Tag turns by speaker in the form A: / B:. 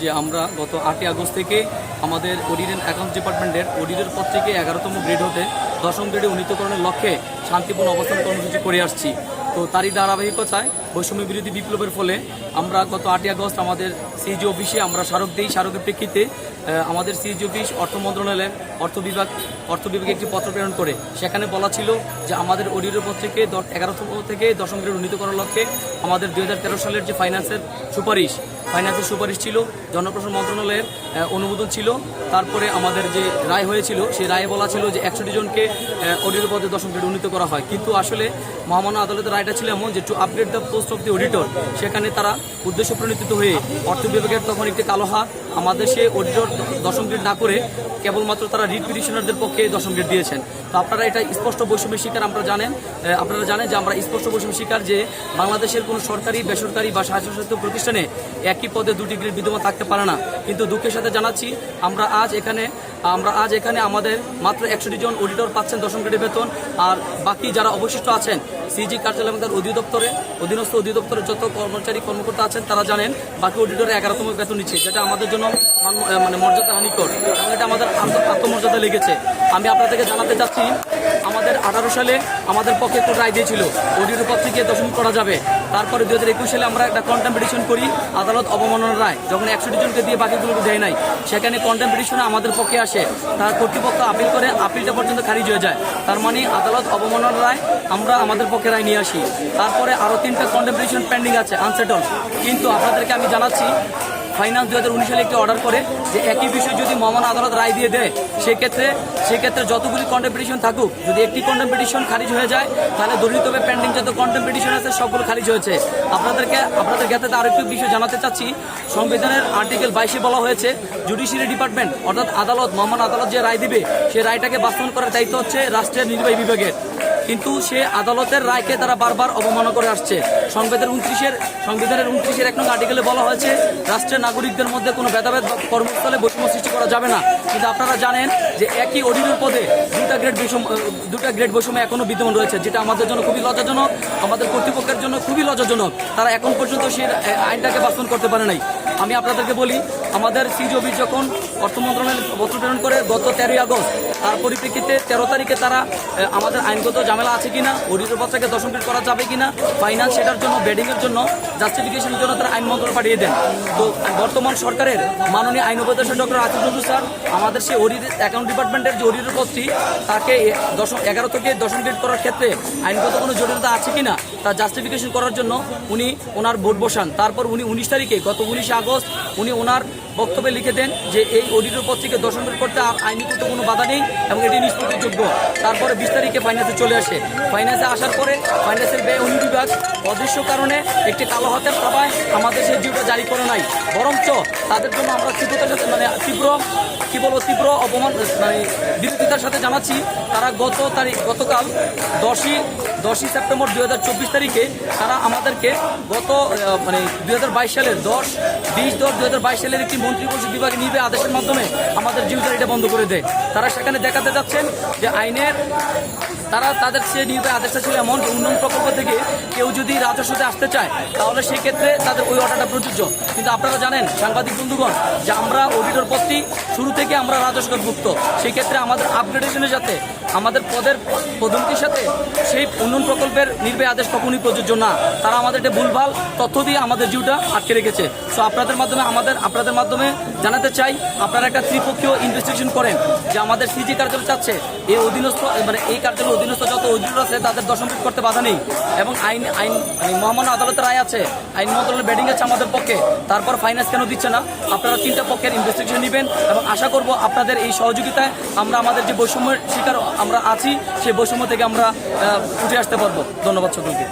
A: যে আমরা গত আটই আগস্ট থেকে আমাদের অডিট অ্যান্ড অ্যাকাউন্টস ডিপার্টমেন্টের অডিটের পর থেকে এগারোতম গ্রেড হতে দশম গ্রেডে উন্নীতকরণের লক্ষ্যে শান্তিপূর্ণ অবস্থান কর্মসূচি করে আসছি। তো তারই ধারাবাহিকতায় বৈষম্য বিরোধী বিপ্লবের ফলে আমরা গত আটই আগস্ট আমাদের সিজি অফিসে আমরা স্মারক দিই। স্মারকের প্রেক্ষিতে আমাদের সিজি অফিস অর্থ মন্ত্রণালয়ের অর্থ বিভাগ, অর্থ বিভাগে একটি পত্র প্রেরণ করে। সেখানে বলা ছিল যে আমাদের অডিটের পর থেকে এগারোতম থেকে দশম গ্রেড উন্নীত করার লক্ষ্যে আমাদের দু হাজার তেরো সালের যে ফাইন্যান্সের সুপারিশ ফাইন্যান্সের সুপারিশ ছিল, জনপ্রশাসন মন্ত্রণালয়ের অনুমোদন ছিল। তারপরে আমাদের যে রায় হয়েছিল, সেই রায়ে বলা ছিল যে একষট্টি জনকে অডিটর পদে দশম গ্রেড উন্নীত করা হয়। কিন্তু আসলে মহামান্য আদালতের রায়টা ছিল এমন যে to upgrade the post of the auditor. সেখানে তারা উদ্দেশ্য প্রণীত হয়ে অর্থ বিভাগের তখন একটি কালো হাত আমাদের সে অডিটর দশম গ্রেড না করে কেবলমাত্র তারা রিট পিটিশনারদের পক্ষে দশম গ্রেড দিয়েছেন। তো আপনারা এটা স্পষ্ট বৈষম্যের শিকার আমরা জানেন আপনারা জানেন যে আমরা স্পষ্ট বৈষম্যের শিকার যে বাংলাদেশের কোনো সরকারি, বেসরকারি বা স্বায়ত্তশাসিত প্রতিষ্ঠানে একই পদে দুটি গ্রেড বিদ্যমান থাকতে পারে না। কিন্তু দুঃখের সাথে জানাচ্ছি, আমরা আজ এখানে, আমরা আজ এখানে আমাদের মাত্র একষট্টি জন অডিটর পাচ্ছেন দশম গ্রেডের বেতন, আর বাকি যারা অবশিষ্ট আছেন সিজি কার্যালয় তার অধিদপ্তরে, অধীনস্থ অধিদপ্তরের যত কর্মচারী, কর্মকর্তা আছেন, তারা জানেন বাকি অডিটরে এগারোতম বেতন নিচ্ছে, যেটা আমাদের জন্য মান- মর্যাদা হানিকর এবং এটা আমাদের আত্ম- আত্মমর্যাদা লেগেছে। আমি আপনাদেরকে জানাতে চাচ্ছি, আমাদের আঠারো সালে আমাদের পক্ষে একটু রায় দিয়েছিল, অডিটের পর থেকে দশম করা যাবে। তারপরে দু হাজার একুশ সালে আমরা একটা কন্টেম্পিটিশন করি, আদালত অবমাননার রায়। যখন একষট্টি জনকে দিয়ে বাকিগুলোকে দেয় নাই, সেখানে কন্টেম্পিটিশনে আমাদের পক্ষে আসে। তার কর্তৃপক্ষ আপিল করে আপিলটা পর্যন্ত খারিজ হয়ে যায়। তার মানে আদালত অবমাননার রায়, আমরা আমাদের পক্ষে রায় নিয়ে আসি। তারপরে আরও তিনটা কন্টেম্পিটিশন পেন্ডিং আছে আনসেটল কিন্তু আপনাদেরকে আমি জানাচ্ছি ফাইন্যান্স দু হাজার উনিশ সালে একটি অর্ডার করে যে একই বিষয় যদি মহামান আদালত রায় দিয়ে দেয়, সেক্ষেত্রে সেক্ষেত্রে যতগুলি কন্টেম্পিটিশন থাকুক, যদি একটি কন্টেম্পিটিশন খারিজ হয়ে যায়, তাহলে দলিতভাবে পেন্ডিং যত কন্টেম্পিটিশন আছে, সবগুলো খারিজ হয়েছে। আপনাদেরকে, আপনাদের জ্ঞাতে আরেকটু বিষয় জানাতে চাচ্ছি। সংবিধানের আর্টিকেল বাইশে বলা হয়েছে জুডিশিয়ারি ডিপার্টমেন্ট অর্থাৎ আদালত মহামান আদালত যে রায় দিবে সেই রায়টাকে বাস্তবায়ন করার দায়িত্ব হচ্ছে রাষ্ট্রের নির্বাহী বিভাগের। কিন্তু সে আদালতের রায়কে তারা বারবার অবমাননা করে আসছে। সংবিধানের উনত্রিশের সংবিধানের উনত্রিশের এক নং আর্টিকেলে বলা হয়েছে, রাষ্ট্রের নাগরিকদের মধ্যে কোনো ভেদাভেদ কর্মস্থলে বৈষম্য সৃষ্টি করা যাবে না। কিন্তু আপনারা জানেন যে একই অডিটর পদে দুটা গ্রেড বৈষম্য, দুটা গ্রেড বৈষম্য এখনও বিদ্যমান রয়েছে, যেটা আমাদের জন্য খুবই লজ্জাজনক, আমাদের কর্তৃপক্ষের জন্য খুবই লজ্জাজনক। তারা এখন পর্যন্ত সেই আইনটাকে বাস্তবায়ন করতে পারে নাই। আমি আপনাদেরকে বলি, আমাদের সিজবি যখন অর্থ মন্ত্রণালয় পত্র প্রেরণ করে গত তেরোই আগস্ট তার পরিপ্রেক্ষিতে তেরো তারিখে তারা আমাদের আইনগত ঝামেলা আছে কিনা অডিটর পত্রকে দশম গ্রেড করা যাবে কিনা ফাইন্যান্স সেটার জন্য বেডিংয়ের জন্য জাস্টিফিকেশনের জন্য তারা আইন মন্ত্রণালয় পাঠিয়ে দেন। তো বর্তমান সরকারের মাননীয় আইন উপদেষ্টা ডক্টর আতিফুল স্যার, আমাদের সেই অডিট অ্যাকাউন্ট ডিপার্টমেন্টের যে অডিটর পদটি, তাকে দশম, এগারো থেকে দশম গ্রেড করার ক্ষেত্রে আইনগত কোনো জটিলতা আছে কিনা, তা জাস্টিফিকেশন করার জন্য উনি ওনার ভোট বসান। তারপর উনি উনিশ তারিখে, গত উনিশে আগস্ট, উনি ওনার বক্তব্যে লিখে দেন যে এই অডিটর পদ থেকে দশম গ্রেড করতে আইনগত কোনো বাধা নেই এবং এটি নিষ্পত্তিযোগ্য। তারপরে বিশ তারিখে ফাইন্যান্সে চলে আসে। ফাইন্যান্সে আসার পরে ফাইন্যান্সের ব্যয় অনু বিভাগ অদৃশ্য কারণে একটি কালো হাতের সভায় আমাদের সেই জিওটা জারি করে নাই। বরঞ্চ তাদের জন্য আমরা তীব্রতার সাথে মানে তীব্র, কি বলব, তীব্র অপমান মানে বিরোধিতার সাথে জানাচ্ছি। তারা গত তারিখ গতকাল দশই দশই সেপ্টেম্বর দুই হাজার তারিখে তারা আমাদেরকে গত মানে দুই হাজার বাইশ সালের দশ বিশ দশ বাইশ সালের একটি মন্ত্রী পরিষদ বিভাগে নিবে আদেশের মাধ্যমে আমাদের জিউজারিটা বন্ধ করে দেয়। তারা সেখানে দেখাতে যাচ্ছেন যে আইনের তারা তাদের সে নির্বাহী আদেশটা ছিল এমন উন্নয়ন প্রকল্প থেকে কেউ যদি রাজস্বতে আসতে চায়, তাহলে সেই ক্ষেত্রে তাদের ওই অর্ডারটা প্রযোজ্য। কিন্তু আপনারা জানেন, সাংবাদিক বন্ধুগণ, যে আমরা অডিটর পদটি শুরু থেকে আমরা রাজস্বভুক্ত সেই ক্ষেত্রে আমাদের আপগ্রেডেশনের সাথে আমাদের পদের পদ্ধতির সাথে সেই উন্নয়ন প্রকল্পের নির্বাহী আদেশ কখনই প্রযোজ্য না। তারা আমাদের একটা ভুলভাল তথ্য দিয়ে আমাদের জিউটা আটকে রেখেছে। সো আপনাদের মাধ্যমে আমাদের, আপনাদের মাধ্যমে জানাতে চাই, আপনারা একটা ত্রিপক্ষীয় ইনভেস্টিগেশন করেন, যে আমাদের সিজি কার্যালয় চাচ্ছে এই অধীনস্থ মানে এই কার্যালয় অধীনস্থ যত অধিকার আছে তাদের দর্শন ফিট করতে বাধা নেই। এবং আইন আইন মানে মহামান্য আদালতের রায় আছে, আইন মন্ত্রণালয় বেডিং আছে আমাদের পক্ষে। তারপর ফাইন্যান্স কেন দিচ্ছে না? আপনারা তিনটা পক্ষের ইনভেস্টিগেশন নেবেন এবং আশা করব আপনাদের এই সহযোগিতায় আমরা আমাদের যে বৈষম্যের শিকার আমরা আছি, সেই বৈষম্য থেকে আমরা উঠে আসতে পারব। ধন্যবাদ সকলকে।